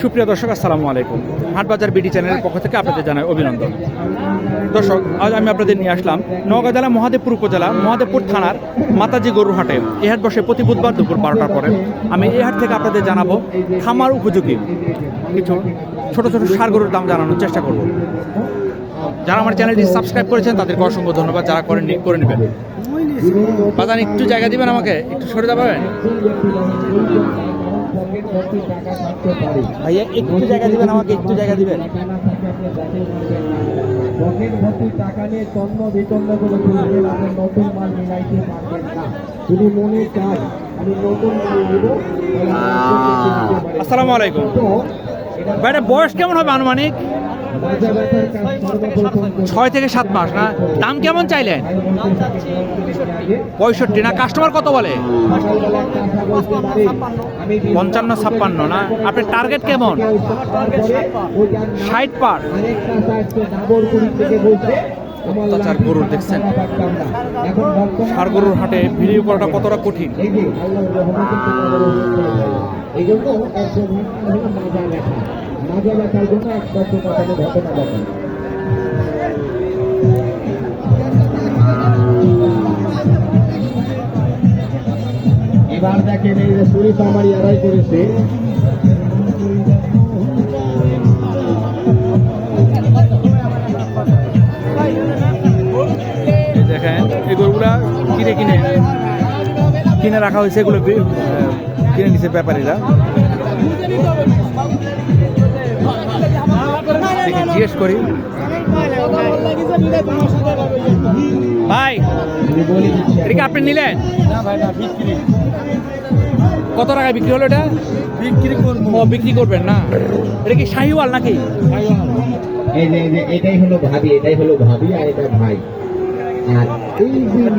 সুপ্রিয় দর্শক, আসসালামু আলাইকুম। হাটবাজার বিডি চ্যানেলের পক্ষ থেকে আপনাদের জানাই অভিনন্দন। দর্শক, আজ আমি আপনাদের নিয়ে আসলাম নওগাঁ জেলা, মহাদেবপুর উপজেলা, মহাদেবপুর থানার মাতাজি গরুর হাটে। এই হাট বসে প্রতি বুধবার দুপুর বারোটার পরে। আমি এ হাট থেকে আপনাদের জানাব খামার উপযোগী। কিছু ছোট ছোট সার গরুর দাম জানানোর চেষ্টা করব। যারা আমার চ্যানেলটি সাবস্ক্রাইব করেছেন, তাদেরকে অসংখ্য ধন্যবাদ। যারা করেননি করে নেবেন। বাজান, একটু জায়গা দিবেন আমাকে? একটু সরে যাবেন ভাইয়া, একটু জায়গা দিবেন আমাকে, একটু জায়গা দিবেন। পকেট ভর্তি টাকা। আসসালামু আলাইকুম। বয়স কেমন হবে আনুমানিক? ছয় থেকে সাত মাস, না? দাম কেমন চাইলেন? পঁয়ষট্টি, না? কাস্টমার কত বলে? পঞ্চান্ন, ছাপ্পান্ন, না? আপনার টার্গেট কেমন? ষাট পার। অত্যাচার গরুর, দেখছেন। ষাড় গরুর হাটে ভিডিও করাটা কতটা কঠিন। এই জন্য মাজা ব্যথার জন্য এক বছর ঘটনা ঘটে এবার দেখেন এই যে শরীফ আমার ইয়ারাই করেছে। দেখেন, এই গরুগুলা কিনে কিনে কিনে রাখা হয়েছে, এগুলো কিনে নিছে ব্যাপারীরা। দেখি জিজ্ঞেস করি। ভাই এটা আপনি নিলেন? কত টাকায় বিক্রি হলো এটা? বিক্রি করব বিক্রি করবেন না। এটা কি শাহিওয়াল নাকি? এটাই হলো ভাবি, এটাই হলো ভাবি আর এটা ভাই।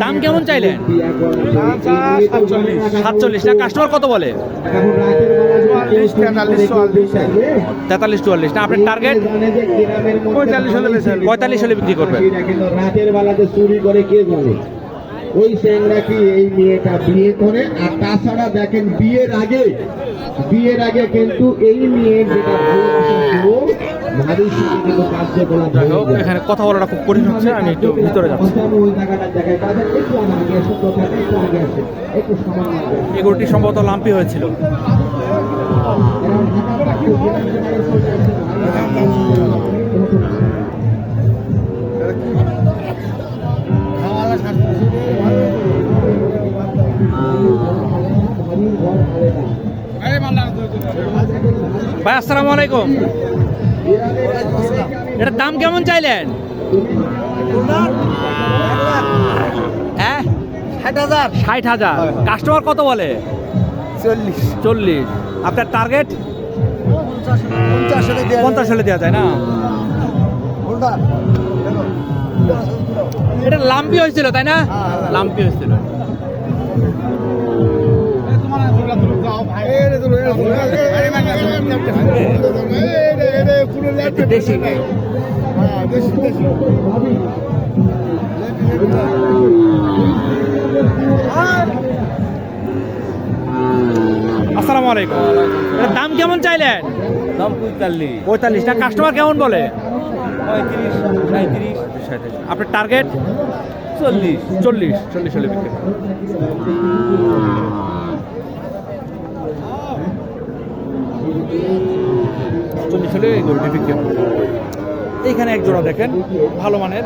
দাম কেমন চাইলেন? মেয়ে বলে সাতচল্লিশ। না কাস্টমার কত বলে? বেলা তেতাল্লিশ চুয়াল্লিশ। না আপনার টার্গেট পঁয়তাল্লিশ হলে পঁয়তাল্লিশ হলে বিক্রি করবেন। রাতের বেলাতে চুরি করে কে জানে ওই স্যাংরা কি এই মেয়েটা বিয়ে করে? আর তাছাড়া দেখেন বিয়ের আগে বিয়ের আগে কিন্তু এই মেয়ের যেটা যাই হোক, এখানে কথা বলাটা খুব কঠিন হচ্ছে, আমি একটু ভিতরে যাচ্ছি গরুটি সম্ভবত লাম্পি হয়েছিল। ভাই, আসসালামু আলাইকুম এটার দাম কেমন চাইলেন হ্যাঁ ষাট হাজার ষাট হাজার কাস্টমার কত বলে চল্লিশ চল্লিশ আপনার টার্গেট পঞ্চাশ হলে দেওয়া পঞ্চাশ হলে দেওয়া যায় না এটা লাম্পি হয়েছিল তাই না লাম্পি হয়েছিল এই হ্যাঁ, দেশি, দেশি। আসসালামু আলাইকুম। দাম কেমন চাইলেন? দাম পঁয়তাল্লিশ। পঁয়তাল্লিশ। না কাস্টমার কেমন বলে? পঁয়ত্রিশ সাঁত্রিশ আপনার টার্গেট চল্লিশ। চল্লিশ। চল্লিশ হলে বিক্রি করবেন। চল্লিশ হলে এই গরুটি বিক্রি এইখানে এক জোড়া দেখেন, ভালো মানের।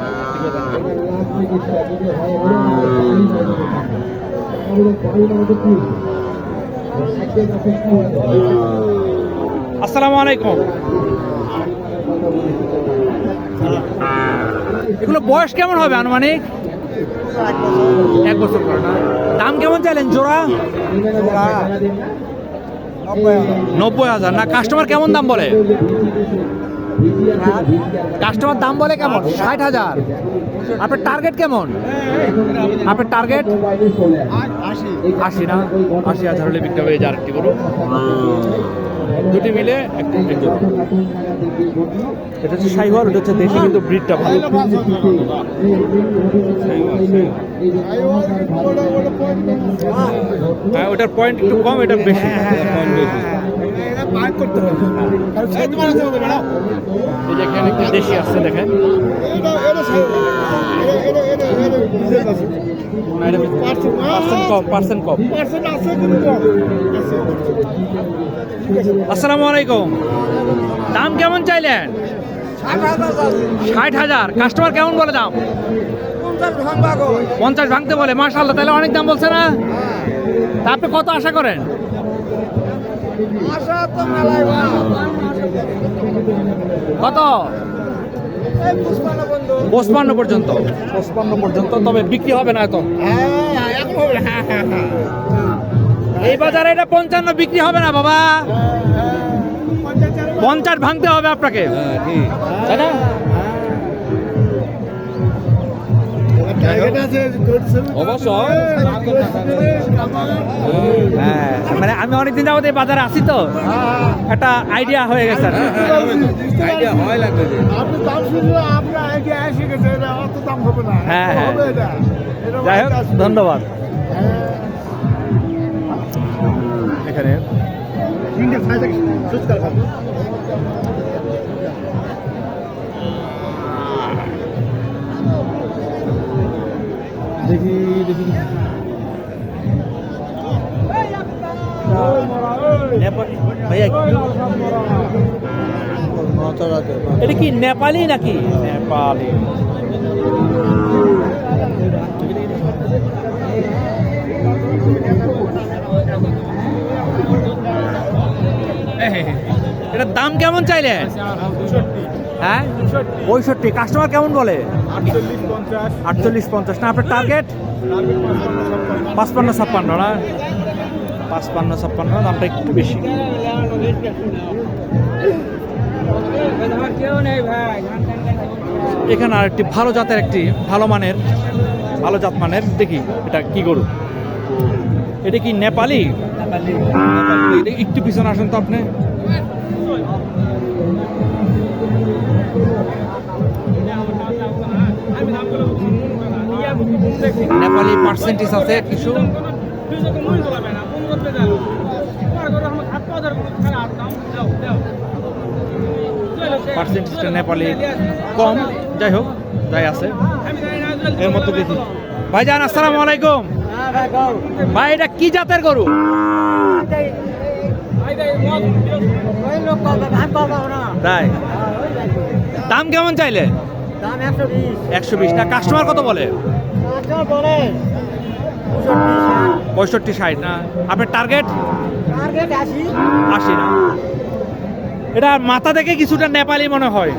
আসসালামু আলাইকুম। এগুলো বয়স কেমন হবে আনুমানিক? এক বছর। দাম কেমন চাইলেন জোড়া? নব্বই হাজার। না কাস্টমার কেমন দাম বলে? কাস্টমার দাম বলে কেমন? ষাট হাজার। আপনার টার্গেট কেমন? আপনার টার্গেট আশি। না? আশি হাজার হলে বিক্রি হবে যার একটি বলুন দুটি মিলে জোড়া এটা হচ্ছে সাইওয়াল এটা হচ্ছে দেশি কিন্তু ব্রিডটা ভালো হ্যাঁ ওটার পয়েন্ট একটু কম এটা বেশি দেশি আসছে দেখেন আসসালামু আলাইকুম। দাম কেমন চাইলেন? ষাট হাজার। কাস্টমার কেমন বলে দাম? পঞ্চাশ ভাঙতে বলে মার্শাল্লাহ তাহলে অনেক দাম বলছে না? তা আপনি কত আশা করেন? কত? পঁচপান্ন পর্যন্ত। পঁচপান্ন পর্যন্ত তবে বিক্রি হবে না এত। হ্যাঁ এখন হ্যাঁ হ্যাঁ হ্যাঁ এই বাজারে এটা পঞ্চান্ন বিক্রি হবে না বাবা। পঞ্চাশ ভাঙতে হবে আপনাকে। তাই না? মানে আমি অনেকদিন এই বাজারে আসি তো। একটা আইডিয়া হয়ে গেছে হয় লাগবে আপনি দাম শুনলে আপনার আইডিয়া এসে গেছে এটা অত দাম হবে না। হ্যাঁ, হ্যাঁ। যাই হোক। ধন্যবাদ। হ্যাঁ। এখানে। ভাইয়া এটা কি নেপালি নাকি? নেপালি। এটার দাম কেমন চাইলে? হ্যাঁ? পঁয়ষট্টি। কাস্টমার কেমন বলে? আটচল্লিশ পঞ্চাশ। আটচল্লিশ পঞ্চাশ। না আপনার টার্গেট পাঁচপান্ন ছাপ্পান্ন না? পাঁচপান্ন ছাপ্পান্ন দামটা একটু বেশি। এখানে আর একটি ভালো জাতের একটি ভালো মানের, ভালো জাত মানের, দেখি এটা কি গরু। এটা কি নেপালি? একটু পিছনে আসুন তো আপনি। নেপালি পার্সেন্টেজ আছে কিছু। পার্সেন্টেজটা নেপালি কম যাই হোক যাই আছে। এর মধ্যে দেখি ভাইজান আসসালামু আলাইকুম। ভাই এটা কি জাতের গরু? তাই। দাম কেমন চাইলে? একশো বিশ। না কাস্টমার কত বলে? পঁয়ষট্টি ষাট। না? আপনার টার্গেট আশি না। এটা মাথা দেখে কিছুটা নেপালি মনে হয়।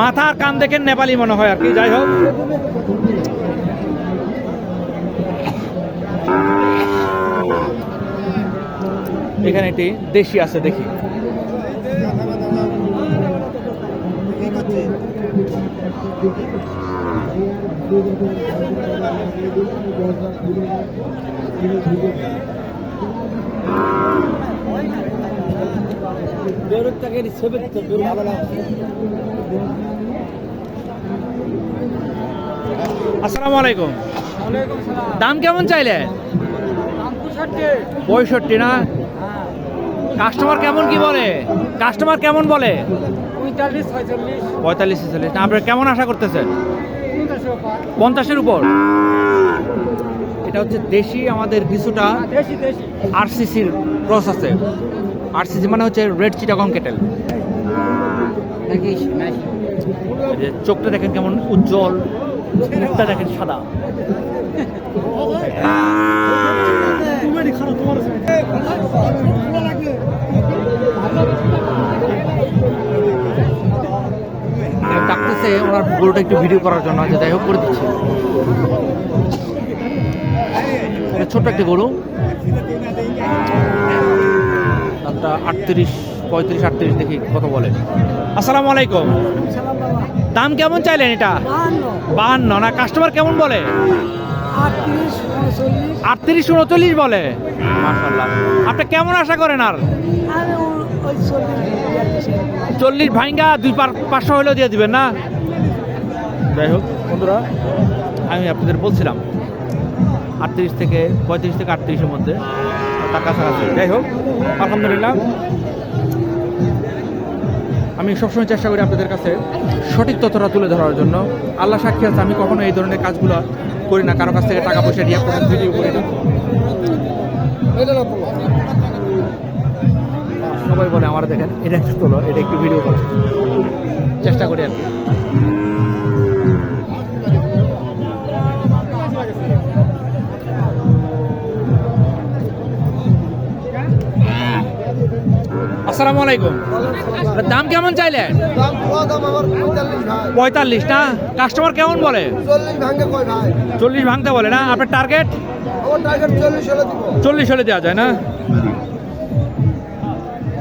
মাথা কান দেখে নেপালি মনে হয় আর কি, যাই হোক। এখানে একটি দেশি আছে, দেখি। আসসালামু আলাইকুম। দাম কেমন চাইলে? পঁয়ষট্টি। না? কাস্টমার কেমন কি বলে? কাস্টমার কেমন বলে? পঁয়তাল্লিশ ছেচল্লিশ না আপনার কেমন আশা করতেছেন? পঞ্চাশের উপর। এটা হচ্ছে দেশি আমাদের কিছুটা আরসিসির ক্রস আছে আরসিসি মানে হচ্ছে রেড চিটাগং কেটেল চোখটা দেখেন কেমন উজ্জ্বল, মুখটা দেখেন সাদা। ডাকতেছে, ওনার গরুটা একটু ভিডিও করার জন্য যে যাই হোক, করে দিচ্ছি। ছোট্ট একটি গরু। দামটা আটত্রিশ, পঁয়ত্রিশ, আটত্রিশ দেখি কত বলে। আসসালামু আলাইকুম। দাম কেমন চাইলেন এটা? বাহান্ন। না কাস্টমার কেমন বলে? আটত্রিশ, উনচল্লিশ বলে। আপনি কেমন আশা করেন আর? চল্লিশ ভাইঙ্গা, দুই পাঁচশো হলেও দিয়ে দিবেন না? যাই হোক, বন্ধুরা, আমি আপনাদের বলছিলাম, আটত্রিশ থেকে পঁয়ত্রিশ থেকে আটত্রিশের মধ্যে। তার কাছাকাছি। যাই হোক, আলহামদুলিল্লাহ। আমি সবসময় চেষ্টা করি আপনাদের কাছে সঠিক তথ্যটা তুলে ধরার জন্য। আল্লাহ সাক্ষী আছে, আমি কখনো এই ধরনের কাজগুলো করি না। কারও কাছ থেকে টাকা পয়সা নিয়ে কোনো ভিডিও করি না। সবাই বলে, আমার দেখেন, এটা একটু তোলো, এটা একটু ভিডিও করো। চেষ্টা করি আর কি। আসসালামু আলাইকুম। দাম কেমন আমার পঁয়তাল্লিশ না? কাস্টমার কেমন বলে? চল্লিশ ভাঙতে বলে না? আপনার টার্গেট চল্লিশ হলে দেওয়া যায় না?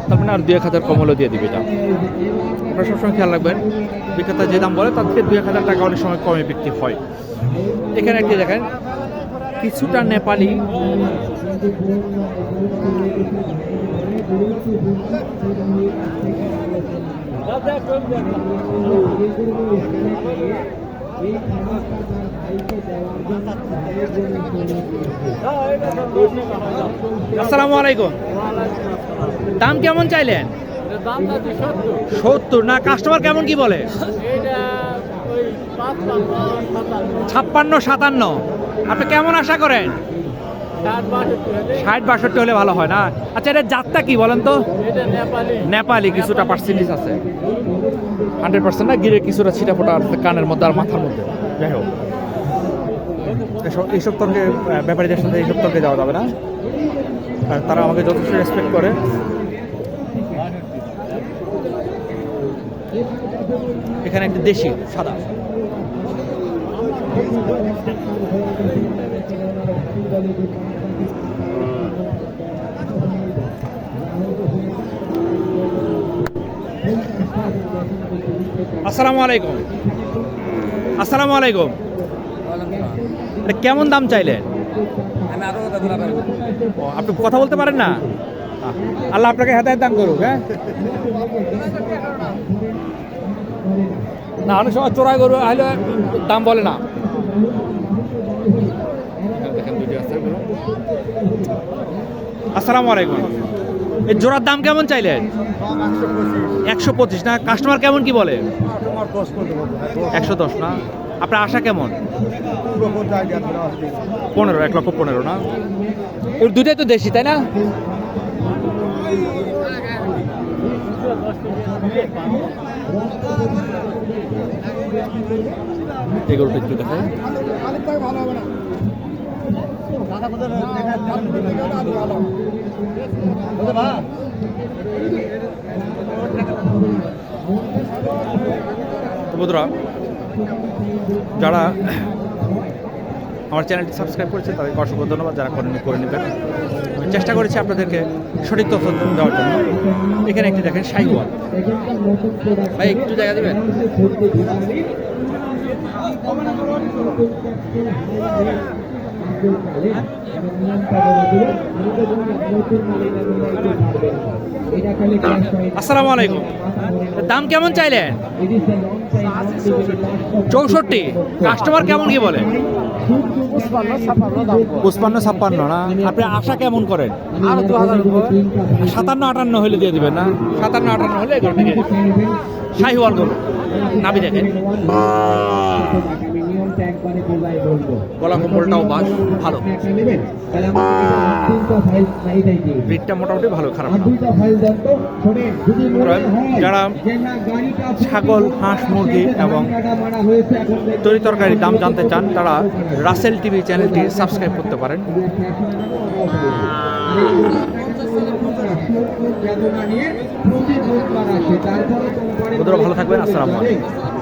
তার মানে আর দুই এক হাজার কম হলেও দিয়ে দিবে এটা। আপনারা সবসময় খেয়াল রাখবেন, বিক্রেতা যে দাম বলে, তার থেকে দুই এক হাজার টাকা অনেক সময় কমে বিক্রি হয়। এখানে একটি দেখেন, কিছুটা নেপালি আসসালামু আলাইকুম। দাম কেমন চাইলেন? সত্তর। না কাস্টমার কেমন কি বলে? ছাপ্পান্ন, সাতান্ন। আপনি কেমন আশা করেন? ষাট বাষট্টি হলে। ভালো হয় না? আচ্ছা এটা জাতটা কি বলেন তো? নেপালি। কিছুটা পার্সেন্টেজ আছে। হান্ড্রেড পার্সেন্ট না? গিরে কিছুটা ছিটা ফোটা কানের মধ্যে আর মাথার মধ্যে। যাই হোক। এসব- এইসব তর্কে ব্যাপারীদের সাথে এইসব তর্কে যাওয়া যাবে না। আর তারা আমাকে যথেষ্ট রেসপেক্ট করে। এখানে একটি দেশি সাদা। আসসালামু আলাইকুম। আসসালামু আলাইকুম। এটা কেমন দাম চাইলেন? আপনি কথা বলতে পারেন না? আল্লাহ আপনাকে হেদায়ত দান করুক হ্যাঁ? না, অনেক সময় চোরাই গরু আসলে দাম বলে না। আসসালামু আলাইকুম। এই জোড়ার দাম কেমন চাইলেন একশো পঁচিশ। না কাস্টমার কেমন কি বলে? একশো দশ না? আপনার আশা কেমন? পনেরো, এক লক্ষ পনেরো না? ওর দুটাই তো দেশি, তাই না? এগুলোটা একটু দেখো বন্ধুরা, যারা আমার চ্যানেলটি সাবস্ক্রাইব করেছে, তাদেরকে অসংখ্য ধন্যবাদ, যারা করেনি করে নেবেন। আমি চেষ্টা করেছি আপনাদেরকে সঠিক তথ্য দেওয়ার জন্য। এখানে একটি দেখেন সাইওয়াল। ভাই, একটু জায়গা দেবেন? আসসালামু আলাইকুম। দাম কেমন চাইলে? চৌষট্টি। কাস্টমার কেমন কি বলে? পঁচপান্ন ছাপ্পান্ন না? আপনি আশা কেমন করেন? সাতান্ন আটান্ন হলে দিয়ে দিবেন না? সাতান্ন আটান্ন হলে থেকে শাহিওয়াল গরু নাবি দেখেন। গলা কম্বলটাও বাস ভালো। মোটামুটি ভালো খারাপ যারা ছাগল হাঁস মুরগি এবং তরি তরকারির দাম জানতে চান তারা রাসেল টিভি চ্যানেলটি সাবস্ক্রাইব করতে পারেন। বন্ধুরা ভালো থাকবেন আসসালামু আলাইকুম।